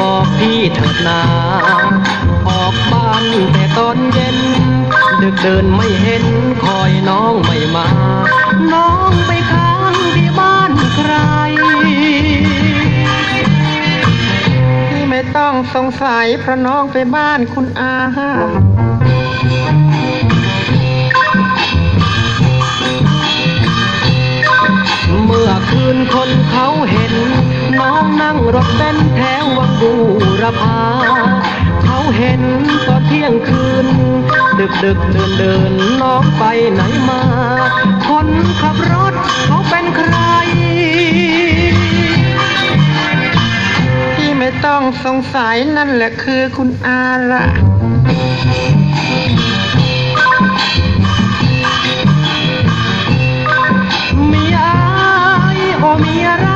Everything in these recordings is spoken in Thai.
บอกพี่เถิดนาออกบ้านแต่ตอนเย็น ดึกเดินไม่เห็นคอยน้องไม่มา น้องไปค้างที่บ้านใครพี่ไม่ต้องสงสัยเพราะน้องไปบ้านคุณอา รถเต้นแถววังบูรพาเขาเห็นตอนเที่ยงคืน ดึกดึกเดินเดินน้องไปไหนมา คนขับรถเขาเป็นใครพี่ไม่ต้องสงสัยนั่นแหละคือคุณอาละมีอายโอมียรักบ้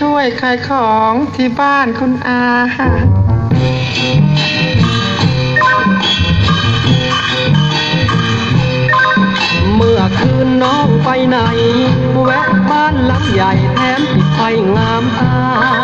ช่วยขายของที่บ้านคุณอาเมื่อคืนน้องไปไหน แวะบ้านหลังใหญ่แถมติดไฟงามตา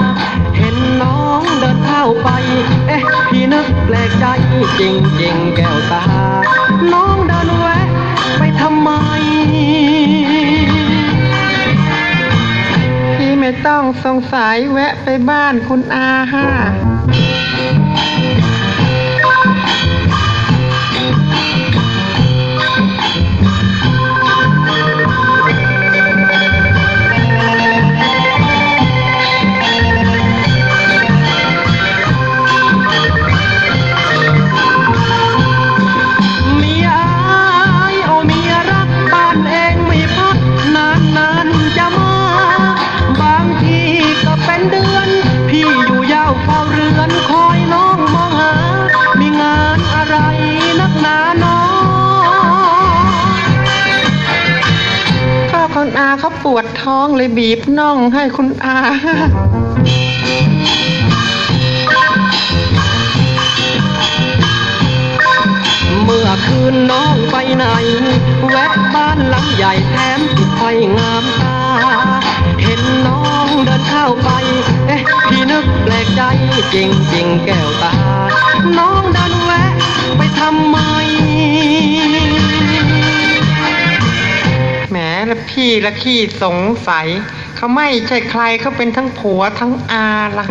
ต้องสงสัยแวะไปบ้านคุณอาห่า คุณอาเขาปวดท้องเลยบีบน่องให้คุณอาเมื่อคืนน้องไปไหน แวะบ้านหลังใหญ่แถมติดไฟงามตา เห็นน้องเดินเข้าไป เอ๊ะ พี่นึกแปลกใจจริงจริงๆแก้วตา น้องเดินแวะไปทำไม แหมแล้วพี่ละขี้สงสัย เขาไม่ใช่ใครเขาเป็นทั้งผัวทั้งอาล่ะ